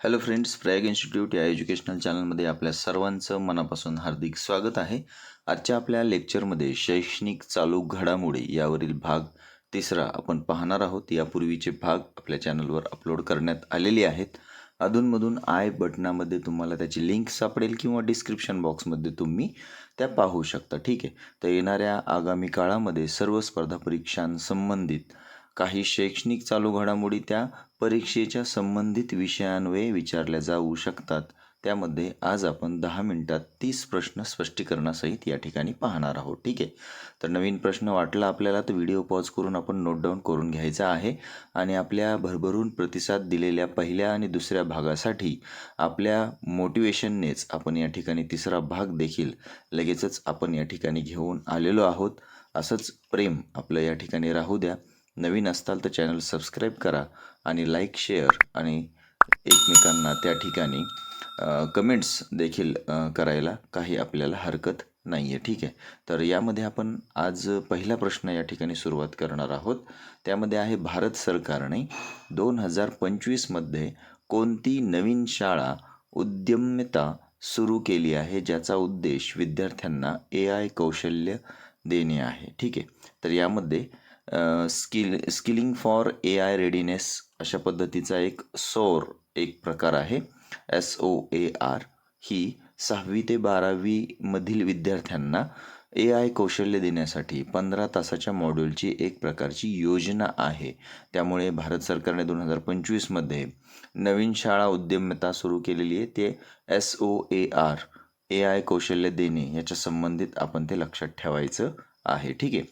Hello friends Prayag institute या educational चॅनलमध्ये आपल्या सर्वांचं मनापासून हार्दिक स्वागत आहे. आजच्या आपल्या लेक्चरमध्ये शैक्षणिक चालू घडामोडी यावरील भाग तिसरा आपण पाहणार आहोत. यापूर्वीचे भाग आपल्या चॅनलवर अपलोड करण्यात आलेले आहेत. अधूनमधून आय बटनामध्ये तुम्हाला त्याची लिंक सापडेल किंवा डिस्क्रिप्शन बॉक्समध्ये तुम्ही त्या पाहू शकता. ठीक आहे? तर येणाऱ्या आगामी काळामध्ये सर्व स्पर्धा परीक्षांसंबंधित काही शैक्षणिक चालू घडामोडी त्या परीक्षेच्या संबंधित विषयांवे विचारल्या जाऊ शकतात. त्यामध्ये आज आपण दहा मिनिटात तीस प्रश्न स्पष्टीकरणासहित या ठिकाणी पाहणार आहोत. ठीक आहे? तर नवीन प्रश्न वाटला आपल्याला तर व्हिडिओ पॉज करून आपण नोट डाऊन करून घ्यायचा आहे. आणि आपल्या भरभरून प्रतिसाद दिलेल्या पहिल्या आणि दुसऱ्या भागासाठी आपल्या मोटिवेशननेच आपण या ठिकाणी तिसरा भाग देखील लगेचच आपण या ठिकाणी घेऊन आलेलो आहोत. असंच प्रेम आपलं या ठिकाणी राहू द्या. नवीन असताल तर चॅनल सबस्क्राईब करा आणि लाईक शेअर आणि एकमेकांना त्या ठिकाणी कमेंट्स देखील करायला काही आपल्याला हरकत नाही आहे ठीक आहे? तर यामध्ये आपण आज पहिला प्रश्न या ठिकाणी सुरुवात करणार आहोत. त्यामध्ये आहे भारत सरकारने दोन हजार पंचवीसमध्ये कोणती नवीन शाळा उद्यमिता सुरू केली आहे ज्याचा उद्देश विद्यार्थ्यांना ए आय कौशल्य देणे आहे? ठीक आहे? तर यामध्ये skill skilling for A I readiness अशा पद्धतीचा एक सौर एक प्रकार आहे. एस ओ ए आर ही सहावी ते बारावीमधील विद्यार्थ्यांना ए आय कौशल्य देण्यासाठी पंधरा तासाच्या मॉड्यूलची एक प्रकारची योजना आहे. त्यामुळे भारत सरकारने दोन हजार पंचवीसमध्ये नवीन शाळा उद्यमता सुरू केलेली आहे. ते S O A R A I कौशल्य देणे याच्या संबंधित आपण ते लक्षात ठेवायचं आहे. ठीक आहे.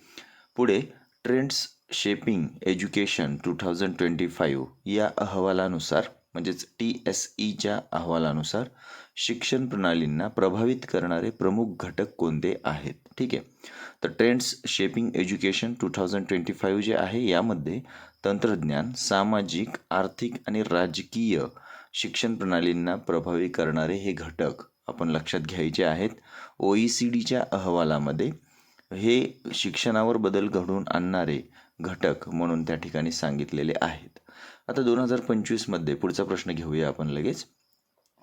पुढे trends shaping education two thousand twenty five या अहवालानुसार म्हणजेच टी एस ईच्या अहवालानुसार शिक्षण प्रणालींना प्रभावित करणारे प्रमुख घटक कोणते आहेत? ठीक आहे. तर trends shaping education two thousand twenty five जे आहे यामध्ये तंत्रज्ञान सामाजिक आर्थिक आणि राजकीय शिक्षण प्रणालींना प्रभावी करणारे हे घटक आपण लक्षात घ्यायचे आहेत. ओ ई सी डीच्या अहवालामध्ये हे शिक्षणावर बदल घडवून आणणारे घटक म्हणून त्या ठिकाणी सांगितलेले आहेत. आता दोन हजार पंचवीसमध्ये पुढचा प्रश्न घेऊया आपण लगेच.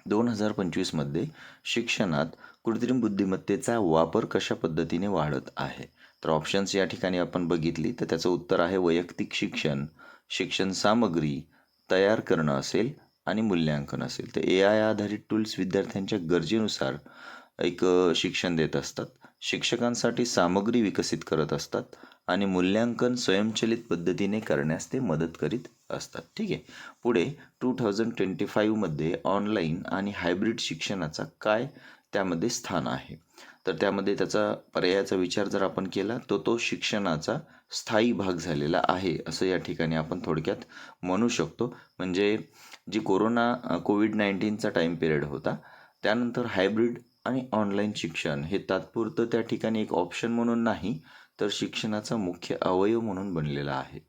दोन हजार पंचवीसमध्ये शिक्षणात कृत्रिम बुद्धिमत्तेचा वापर कशा पद्धतीने वाढत आहे? तर ऑप्शन्स या ठिकाणी आपण बघितली तर त्याचं उत्तर आहे वैयक्तिक शिक्षण शिक्षण सामग्री तयार करणं असेल आणि मूल्यांकन असेल. तर ए आय आधारित टूल्स विद्यार्थ्यांच्या गरजेनुसार एक शिक्षण देत असतात. शिक्षकांसाठी सामग्री विकसित करत असतात आणि मूल्यांकन स्वयंचलित पद्धतीने करण्यास ते मदत करीत असतात. ठीक आहे. पुढे टू थाउजंड ट्वेंटी फाईव्हमध्ये ऑनलाईन आणि हायब्रिड शिक्षणाचा काय त्यामध्ये स्थान आहे? तर त्यामध्ये त्याचा पर्यायाचा विचार जर आपण केला तर तो शिक्षणाचा स्थायी भाग झालेला आहे असं या ठिकाणी आपण थोडक्यात म्हणू शकतो. म्हणजे जी कोरोना कोविड नाईन्टीनचा टाईम पिरियड होता त्यानंतर हायब्रिड आणि ऑनलाईन शिक्षण हे तात्पुरतं त्या ठिकाणी एक ऑप्शन म्हणून नाही तर शिक्षणाचा मुख्य अवयव म्हणून बनलेला आहे.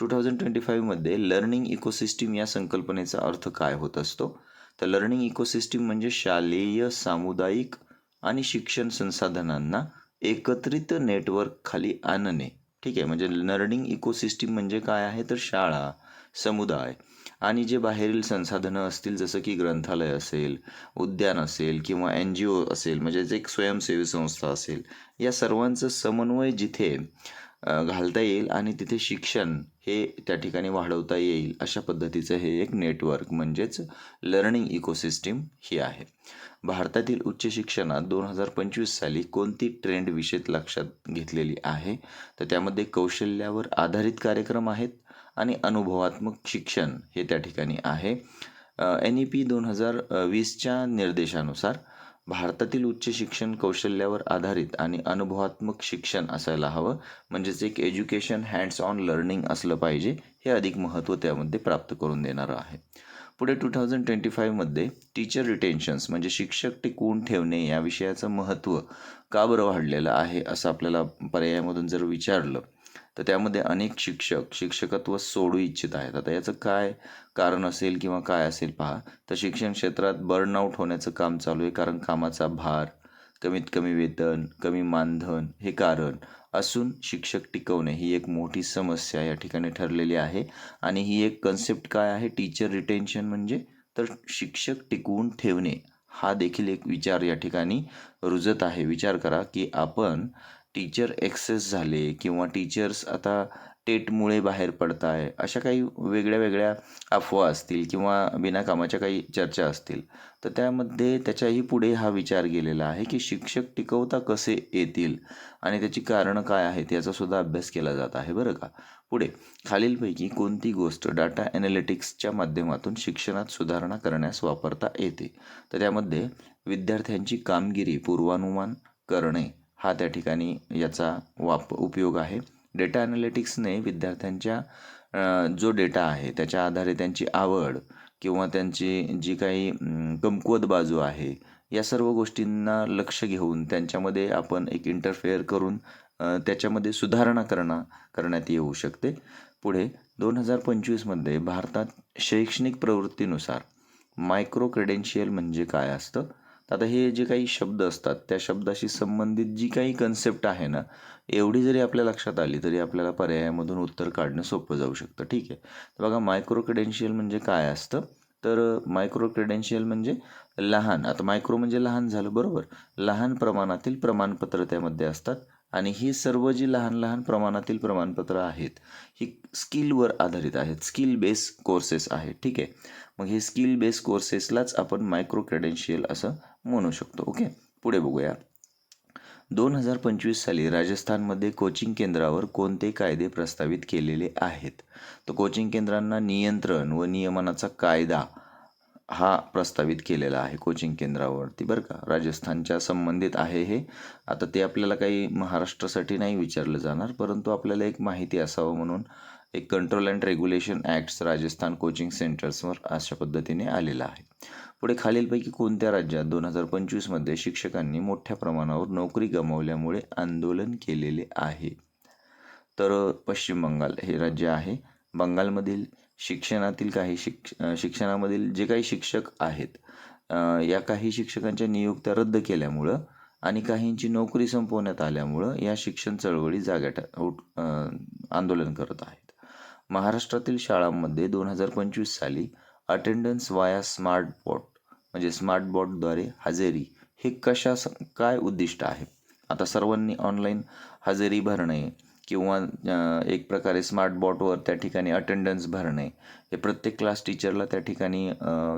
टू थाउजंड ट्वेंटी फाईव्हमध्ये लर्निंग इकोसिस्टीम या संकल्पनेचा अर्थ काय होत असतो? तर लर्निंग इकोसिस्टीम म्हणजे शालेय सामुदायिक आणि शिक्षण संसाधनांना एकत्रित नेटवर्क खाली आणणे. ठीक आहे म्हणजे लर्निंग इकोसिस्टीम म्हणजे काय आहे? तर शाळा समुदाय. आणि जे बाहेरील संसाधनं असतील जसं की ग्रंथालय असेल उद्यान असेल किंवा एन जी ओ असेल म्हणजेच एक स्वयंसेवी संस्था असेल या सर्वांचं समन्वय जिथे घालता येईल आणि तिथे शिक्षण हे त्या ठिकाणी वाढवता येईल अशा पद्धतीचं हे एक नेटवर्क म्हणजेच लर्निंग इकोसिस्टीम ही आहे. भारतातील उच्च शिक्षणात दोन हजार पंचवीस साली कोणती ट्रेंड विषय लक्षात घेतलेली आहे? तर त्यामध्ये कौशल्यावर आधारित कार्यक्रम आहेत आणि अनुभवात्मक शिक्षण हे त्या ठिकाणी आहे. एन ई पी दोन हजार वीसच्या निर्देशानुसार भारतातील उच्च शिक्षण कौशल्यावर आधारित आणि अनुभवात्मक शिक्षण असायला हवं. म्हणजेच एक एज्युकेशन हँड्स ऑन लर्निंग असलं पाहिजे. हे अधिक महत्त्व त्यामध्ये प्राप्त करून देणारं आहे. पुढे टू थाउजंड ट्वेंटी फाईव्हमध्ये टीचर रिटेन्शन्स म्हणजे शिक्षक टिकवून ठेवणे या विषयाचं महत्त्व का बरं वाढलेलं आहे असं आपल्याला पर्यायामधून जर विचारलं तर त्यामध्ये अनेक शिक्षक शिक्षकत्व सोडू इच्छित आहेत. आता याचं काय कारण असेल किंवा काय असेल पहा. तर शिक्षण क्षेत्रात बर्नआउट होण्याचं काम चालू आहे कारण कामाचा भार कमीत कमी वेतन कमी मानधन हे कारण असून शिक्षक टिकवणे ही एक मोठी समस्या या ठिकाणी ठरलेली आहे. आणि ही एक कन्सेप्ट काय आहे? टीचर रिटेन्शन म्हणजे तर शिक्षक टिकवून ठेवणे. हा देखील एक विचार या ठिकाणी रुजत आहे. विचार करा की आपण टीचर एक्सेस झाले किंवा टीचर्स आता टेटमुळे बाहेर पडत आहे अशा काही वेगळ्या वेगळ्या अफवा असतील किंवा बिनाकामाच्या काही चर्चा असतील तर त्यामध्ये त्याच्याही पुढे हा विचार गेलेला आहे की शिक्षक टिकवता कसे येतील आणि त्याची कारणं काय आहेत याचासुद्धा अभ्यास केला जात आहे बरं का? पुढे खालीलपैकी कोणती गोष्ट डाटा ॲनालिटिक्सच्या माध्यमातून शिक्षणात सुधारणा करण्यास वापरता येते? तर त्यामध्ये विद्यार्थ्यांची कामगिरी पूर्वानुमान करणे हा त्या ठिकाणी याचा वाप उपयोग आहे. डेटा ॲनालिटिक्सने विद्यार्थ्यांच्या जो डेटा आहे त्याच्या आधारे त्यांची आवड किंवा त्यांची जी काही कमकुवत बाजू आहे या सर्व गोष्टींना लक्ष घेऊन त्यांच्यामध्ये आपण एक इंटरफेअर करून त्याच्यामध्ये सुधारणा करणं करण्यात येऊ शकते. पुढे दोन हजार पंचवीसमध्ये भारतात शैक्षणिक प्रवृत्तीनुसार मायक्रो क्रेडेन्शियल म्हणजे काय असतं? आता हे जे काही शब्द असतात त्या शब्दाशी संबंधित जी काही कन्सेप्ट आहे ना एवढी जरी आपल्या लक्षात आली तरी आपल्याला पर्यायामधून उत्तर काढणं सोपं जाऊ शकतं. ठीक आहे? तर बघा मायक्रो क्रेडेन्शियल म्हणजे काय असतं? तर मायक्रो क्रेडेन्शियल म्हणजे लहान. आता मायक्रो म्हणजे लहान झालं बरोबर? लहान प्रमाणातील प्रमाणपत्र त्यामध्ये असतात. आणि ही सर्व जी लहान लहान प्रमाणातील प्रमाणपत्र आहेत ही स्किलवर आधारित आहेत. स्किल बेस कोर्सेस आहेत ठीक आहे? मग हे स्किल बेस कोर्सेसलाच आपण मायक्रो क्रेडेन्शियल असं म्हणू शकतो ओके? पुढे बघूया. दोन हजार पंचवीस साली राजस्थानमध्ये कोचिंग केंद्रावर कोणते कायदे प्रस्तावित केलेले आहेत? तर कोचिंग केंद्रांना नियंत्रण व नियमनाचा कायदा हा प्रस्तावित केलेला आहे कोचिंग केंद्रावरती बरं का? राजस्थानच्या संबंधित आहे हे. आता ते आपल्याला काही महाराष्ट्रासाठी नाही विचारलं जाणार परंतु आपल्याला एक माहिती असावं म्हणून एक control and regulation acts Rajasthan coaching सेंटर्सवर अशा पद्धतीने आलेला आहे. पुढे खालीलपैकी कोणत्या राज्यात दोन हजार पंचवीसमध्ये शिक्षकांनी मोठ्या प्रमाणावर नोकरी गमावल्यामुळे आंदोलन केलेले आहे? तर पश्चिम बंगाल हे राज्य आहे. बंगालमधील शिक्षणातील काही शिक्ष शिक्षणामधील जे काही शिक्षक आहेत या काही शिक्षकांच्या नियुक्त्या रद्द केल्यामुळं आणि काहींची नोकरी संपवण्यात आल्यामुळं या शिक्षण चळवळी जाग्या उठ आंदोलन करत आहेत. महाराष्ट्रातील शाळांमध्ये दोन हजार पंचवीस साली अटेंडन्स वाया स्मार्ट बॉट म्हणजे स्मार्ट बॉटद्वारे हजेरी हे कशा काय उद्दिष्ट आहे? आता सर्वांनी ऑनलाईन हजेरी भरणे किंवा एक प्रकारे स्मार्ट बॉटवर त्या ठिकाणी अटेंडन्स भरणे हे प्रत्येक क्लास टीचरला त्या ठिकाणी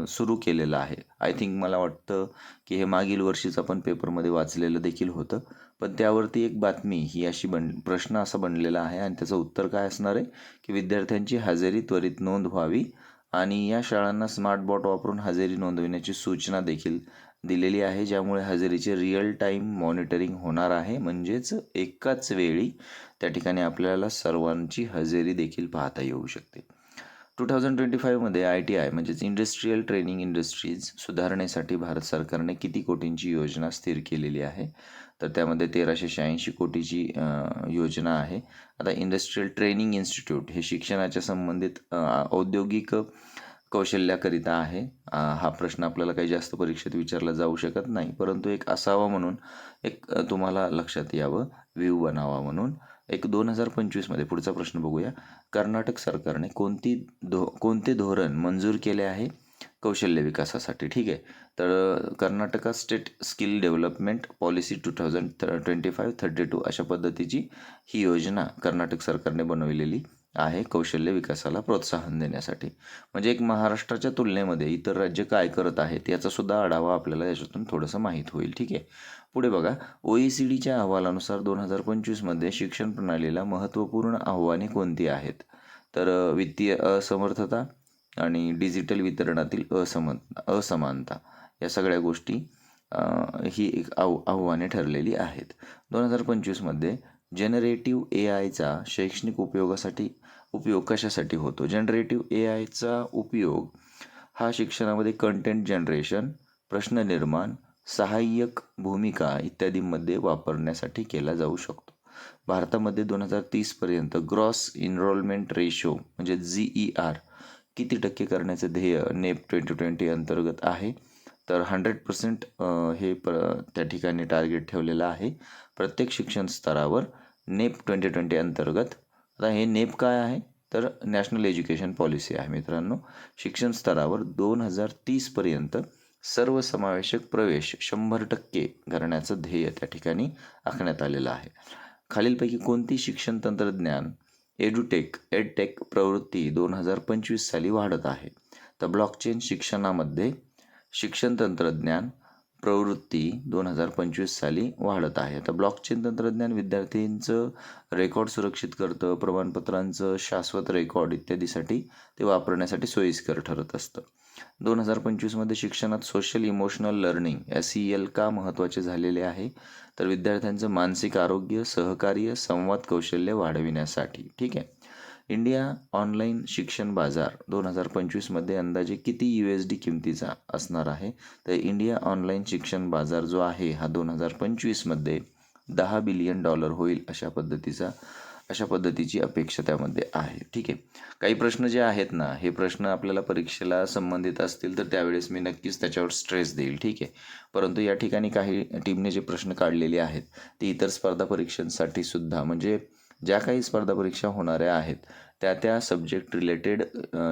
सुरू केलेलं आहे. आय थिंक मला वाटतं की हे मागील वर्षीच आपण पेपरमध्ये वाचलेलं देखील होतं. पण त्यावरती एक बातमी ही अशी बन प्रश्न असा बनलेला आहे आणि त्याचं उत्तर काय असणार आहे? की विद्यार्थ्यांची हजेरी त्वरित नोंद व्हावी आणि या शाळांना स्मार्ट बॉट वापरून हजेरी नोंदविण्याची सूचना देखील दिलेली आहे ज्यामुळे हजेरीचे रिअल टाईम मॉनिटरिंग होणार आहे. म्हणजेच एकाच वेळी त्या ठिकाणी आपल्याला सर्वांची हजेरी देखील पाहता येऊ शकते. टू थाउजंड ट्वेंटी फाईव्हमध्ये आय टी आय म्हणजेच इंडस्ट्रीयल ट्रेनिंग इंडस्ट्रीज सुधारणेसाठी भारत सरकारने किती कोटींची योजना स्थिर केलेली आहे? तर त्यामध्ये तेराशे शहाऐंशी कोटीची योजना आहे. आता इंडस्ट्रीयल ट्रेनिंग इन्स्टिट्यूट हे शिक्षणाच्या संबंधित औद्योगिक कौशल्याकरिता आहे. हा प्रश्न आपल्याला काही जास्त परीक्षेत विचारला जाऊ शकत नाही. परंतु एक असावा म्हणून एक तुम्हाला लक्षात यावं व्ह्यू बनावा म्हणून. एक दोन हजार पंचवीसमध्ये पुढचा प्रश्न बघूया. कर्नाटक सरकारने कोणती धो कोणते धोरण मंजूर केले आहे? कौशल्य विकासासाठी ठीक आहे. तर Karnataka state skill development policy two thousand twenty five thirty two अशा पद्धतीची ही योजना कर्नाटक सरकारने बनवलेली. आहे कौशल्य विकासाला प्रोत्साहन देण्यासाठी. म्हणजे एक महाराष्ट्राच्या तुलनेमध्ये इतर राज्य काय करत आहेत याचासुद्धा आढावा आपल्याला याच्यातून थोडंसं माहीत होईल. ठीक आहे? पुढे बघा. ओ ई सी डीच्या अहवालानुसार दोन हजार पंचवीसमध्ये शिक्षण प्रणालीला महत्त्वपूर्ण आव्हाने कोणती आहेत? तर वित्तीय असमर्थता आणि डिजिटल वितरणातील असम असमानता या सगळ्या गोष्टी ही एक आव आव्हाने ठरलेली आहेत. दोन हजार पंचवीसमध्ये जनरेटिव्ह ए आयचा शैक्षणिक उपयोगासाठी उपयोग कशासाठी होतो? जनरेटिव्ह ए आयचा उपयोग हा शिक्षणामध्ये कंटेंट जनरेशन प्रश्न निर्माण सहाय्यक भूमिका इत्यादींमध्ये वापरण्यासाठी केला जाऊ शकतो. भारतामध्ये दोन हजार तीसपर्यंत ग्रॉस इनरोलमेंट रेशो म्हणजे जी ई आर किती टक्के करण्याचं ध्येय नेप ट्वेंटी ट्वेंटी अंतर्गत आहे? तर हंड्रेड पर्सेंट हे प्र त्या ठिकाणी टार्गेट ठेवलेलं आहे. प्रत्येक शिक्षण स्तरावर नेप ट्वेंटी ट्वेंटी अंतर्गत. आता हे नेप काय आहे? तर नॅशनल एज्युकेशन पॉलिसी आहे मित्रांनो. शिक्षण स्तरावर दोन हजार तीसपर्यंत सर्वसमावेशक प्रवेश शंभर टक्के करण्याचं ध्येय त्या ठिकाणी आखण्यात आलेलं आहे. खालीलपैकी कोणती शिक्षण तंत्रज्ञान एडुटेक एडटेक प्रवृत्ती दोन हजार पंचवीस साली वाढत आहे? तर ब्लॉकचेन शिक्षणामध्ये शिक्षण तंत्रज्ञान प्रवृत्ती दोन हजार पंचवीस साली वाढत आहे. आता ब्लॉकचेन तंत्रज्ञान विद्यार्थ्यांचं रेकॉर्ड सुरक्षित करतं प्रमाणपत्रांचं शाश्वत रेकॉर्ड इत्यादीसाठी ते वापरण्यासाठी सोयीस्कर ठरत असतं. दोन हजार पंचवीसमध्ये शिक्षणात social emotional learning S E L का महत्त्वाचे झालेले आहे? तर विद्यार्थ्यांचं मानसिक आरोग्य सहकार्य संवाद कौशल्य वाढविण्यासाठी. ठीक आहे? इंडिया ऑनलाईन शिक्षण बाजार दोन हजार पंचवीसमध्ये अंदाजे किती यू एस डी किमतीचा असणार आहे? तर इंडिया ऑनलाईन शिक्षण बाजार जो आहे हा दोन हजार पंचवीसमध्ये दहा बिलियन डॉलर होईल अशा पद्धतीचा अशा पद्धतीची अपेक्षा त्यामध्ये आहे. ठीक आहे? काही प्रश्न जे आहेत ना हे प्रश्न आपल्याला परीक्षेला संबंधित असतील तर त्यावेळेस मी नक्कीच त्याच्यावर स्ट्रेस देईल. ठीक आहे? परंतु या ठिकाणी काही टीमने जे प्रश्न काढलेले आहेत ते इतर स्पर्धा परीक्षांसाठी सुद्धा म्हणजे ज्या काही स्पर्धा परीक्षा होणाऱ्या आहेत त्या त्या सब्जेक्ट रिलेटेड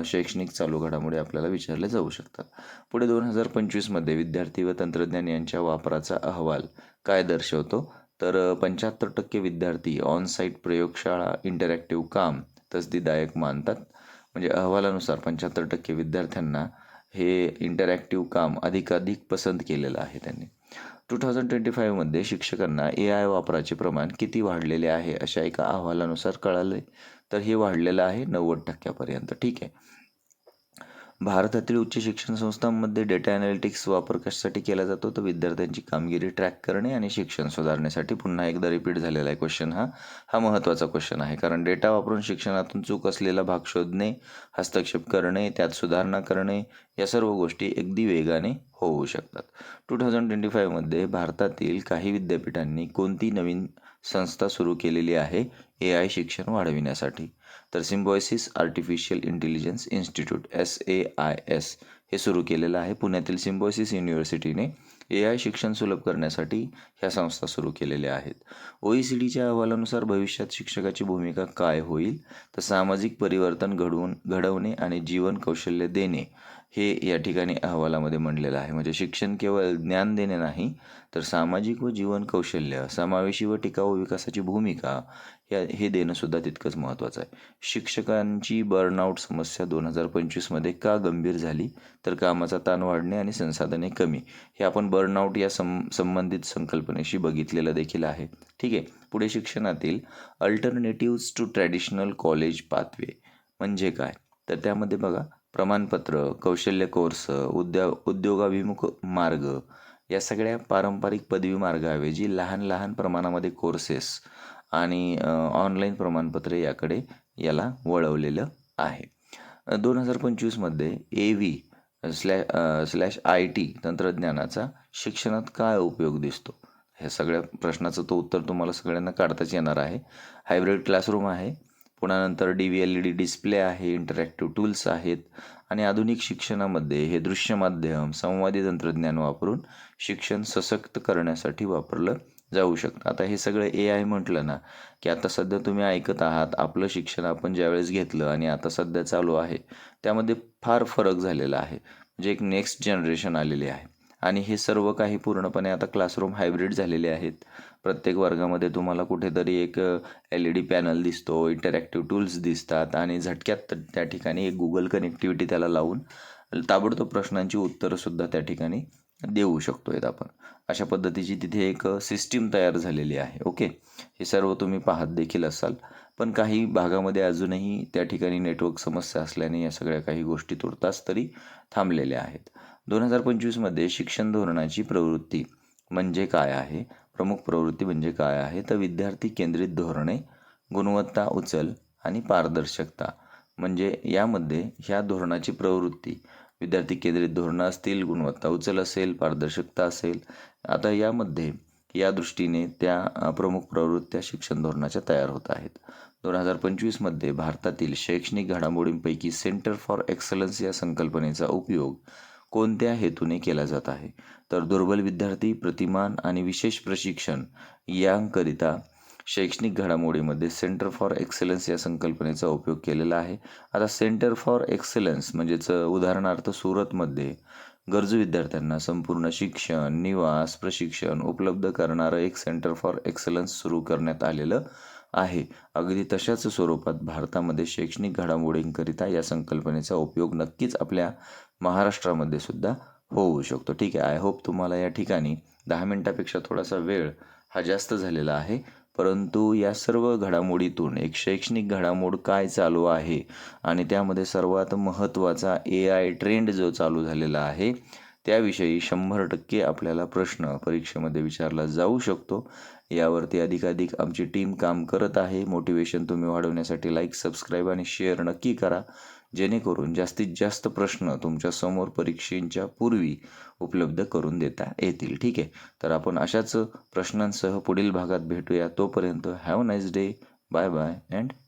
शैक्षणिक चालू घडामोडी आपल्याला विचारले जाऊ शकतात. पुढे दोन हजार पंचवीसमध्ये विद्यार्थी व तंत्रज्ञान यांच्या वापराचा अहवाल काय दर्शवतो? तर पंच्याहत्तर टक्के विद्यार्थी ऑनसाईट प्रयोगशाळा इंटरॅक्टिव्ह काम तसदीदायक मानतात. म्हणजे अहवालानुसार पंच्याहत्तर टक्के विद्यार्थ्यांना हे इंटरॅक्टिव्ह काम अधिकाधिक पसंत केलेलं आहे त्यांनी. टू थाउजंड ट्वेंटी फाईव्हमध्ये शिक्षकांना ए आय वापराचे प्रमाण किती वाढलेले आहे अशा एका अहवालानुसार कळाले तर हे वाढलेलं आहे नव्वद टक्क्यापर्यंत. ठीक आहे. भारतातील उच्च शिक्षण संस्थांमध्ये डेटा ॲनालिटिक्स वापर कशासाठी केला जातो? तर विद्यार्थ्यांची कामगिरी ट्रॅक करणे आणि शिक्षण सुधारण्यासाठी पुन्हा एकदा रिपीट झालेला आहे क्वेश्चन हा. हा महत्त्वाचा क्वेश्चन आहे. कारण डेटा वापरून शिक्षणातून चूक असलेला भाग शोधणे हस्तक्षेप करणे त्यात सुधारणा करणे या सर्व गोष्टी अगदी वेगाने होऊ शकतात. टू थाउजंड ट्वेंटी फाईव्हमध्ये भारतातील काही विद्यापीठांनी कोणती नवीन संस्था सुरू केलेली आहे ए आय शिक्षण वाढविण्यासाठी. तर Symbiosis artificial intelligence institute S A I S हे सुरू केलेलं आहे. पुण्यातील सिम्बॉयसिस युनिव्हर्सिटीने ए आय शिक्षण सुलभ करण्यासाठी ह्या संस्था सुरू केलेल्या आहेत. ओ ई सी डीच्या अहवालानुसार भविष्यात शिक्षकाची भूमिका काय होईल? तर सामाजिक परिवर्तन घडवून घडवणे आणि जीवन कौशल्य देणे हे या ठिकाणी अहवालामध्ये म्हणलेलं आहे. म्हणजे शिक्षण केवळ ज्ञान देणे नाही तर सामाजिक व जीवन कौशल्य समावेशी व टिकाऊ विकासाची भूमिका या हे देणंसुद्धा तितकंच महत्त्वाचं आहे. शिक्षकांची बर्नआउट समस्या दोन हजार पंचवीसमध्ये का गंभीर झाली? तर कामाचा ताण वाढणे आणि संसाधने कमी हे आपण बर्नआउट या सं संबंधित संकल्पनेशी बघितलेलं देखील आहे. ठीक आहे. पुढे शिक्षणातील alternatives to traditional college pathway म्हणजे काय? तर त्यामध्ये बघा प्रमाणपत्र कौशल्य कोर्स उद्या उद्योगाभिमुख मार्ग या सगळ्या पारंपरिक पदवी मार्गाऐवजी लहान लहान प्रमाणामध्ये कोर्सेस आणि ऑनलाईन प्रमाणपत्रे याकडे याला वळवलेलं आहे. दोन हजार पंचवीसमध्ये ए व्ही स्लॅ स्लॅश आय टी तंत्रज्ञानाचा शिक्षणात काय उपयोग दिसतो? ह्या सगळ्या प्रश्नाचं तो उत्तर तुम्हाला सगळ्यांना काढताच येणार आहे. हायब्रिड क्लासरूम आहे. पुन्हा नंतर D V L E D display आहे इंटरॅक्टिव्ह टूल्स आहेत आणि आधुनिक शिक्षणामध्ये हे दृश्य माध्यम संवादी तंत्रज्ञान वापरून शिक्षण सशक्त करण्यासाठी वापरलं जाऊ शकतं. आता हे सगळं ए आय म्हटलं ना की आता सध्या तुम्ही ऐकत आहात आपलं शिक्षण आपण ज्यावेळेस घेतलं आणि आता सध्या चालू आहे त्यामध्ये फार फरक झालेला आहे. म्हणजे एक नेक्स्ट जनरेशन आलेली आहे. आणि हे सर्व काही पूर्णपणे आता क्लासरूम हायब्रिड झालेले आहेत. प्रत्येक वर्गामध्ये तुम्हाला कुठेतरी एक एल ई डी पॅनल दिसतो इंटरॅक्टिव्ह टूल्स दिसतात आणि झटक्यात त्या ठिकाणी एक गुगल कनेक्टिव्हिटी त्याला लावून ताबडतोब प्रश्नांची उत्तरंसुद्धा त्या ठिकाणी देऊ शकतो आहेत आपण. अशा पद्धतीची तिथे एक सिस्टीम तयार झालेली आहे ओके हे सर्व तुम्ही पाहत देखील असाल. पण काही भागामध्ये अजूनही त्या ठिकाणी नेटवर्क समस्या असल्याने या सगळ्या काही गोष्टी तुर्तास तरी थांबलेल्या आहेत. दोन हजार पंचवीसमध्ये शिक्षण धोरणाची प्रवृत्ती म्हणजे काय आहे? प्रमुख प्रवृत्ती म्हणजे काय आहे? तर विद्यार्थी केंद्रित धोरणे गुणवत्ता उचल आणि पारदर्शकता म्हणजे यामध्ये ह्या धोरणाची प्रवृत्ती. विद्यार्थी केंद्रित धोरणं असतील गुणवत्ता उचल असेल पारदर्शकता असेल आता यामध्ये या दृष्टीने त्या प्रमुख प्रवृत्त्या शिक्षण धोरणाच्या तयार होत आहेत. दोन हजार पंचवीसमध्ये भारतातील शैक्षणिक घडामोडींपैकी सेंटर फॉर एक्सलन्स या संकल्पनेचा उपयोग कोणत्या हेतूने केला जात आहे? तर दुर्बल विद्यार्थी प्रतिमान आणि विशेष प्रशिक्षण यांकरिता शैक्षणिक घडामोडीमध्ये सेंटर फॉर एक्सलन्स या संकल्पनेचा उपयोग केलेला आहे. आता सेंटर फॉर एक्सलन्स म्हणजेच उदाहरणार्थ सुरतमध्ये गरजू विद्यार्थ्यांना संपूर्ण शिक्षण निवास प्रशिक्षण उपलब्ध करणारं एक सेंटर फॉर एक्सलन्स सुरू करण्यात आलेलं आहे. अगदी तशाच स्वरूपात भारतामध्ये शैक्षणिक घडामोडींकरिता या संकल्पनेचा उपयोग नक्कीच आपल्या महाराष्ट्रामध्ये सुद्धा होऊ शकतो. ठीक आहे आय होप तुम्हाला या ठिकाणी दहा मिनटापेक्षा थोडासा वेळ हा जास्त झालेला आहे. परंतु या सर्व घडामोडीतून एक शैक्षणिक घडामोड काय चालू आहे आणि त्यामध्ये सर्वात महत्त्वाचा ए आय ट्रेंड जो चालू झालेला आहे त्याविषयी शंभर टक्के आपल्याला प्रश्न परीक्षेमध्ये विचारला जाऊ शकतो. यावरती अधिकाधिक आमची टीम काम करत आहे. मोटिवेशन तुम्ही वाढवण्यासाठी लाईक सबस्क्राईब आणि शेअर नक्की करा. जेणेकरून जास्तीत जास्त प्रश्न तुमच्यासमोर परीक्षेच्या पूर्वी उपलब्ध करून देता येतील. ठीक आहे? तर आपण अशाच प्रश्नांसह पुढील भागात भेटूया. तोपर्यंत have nice day bye bye and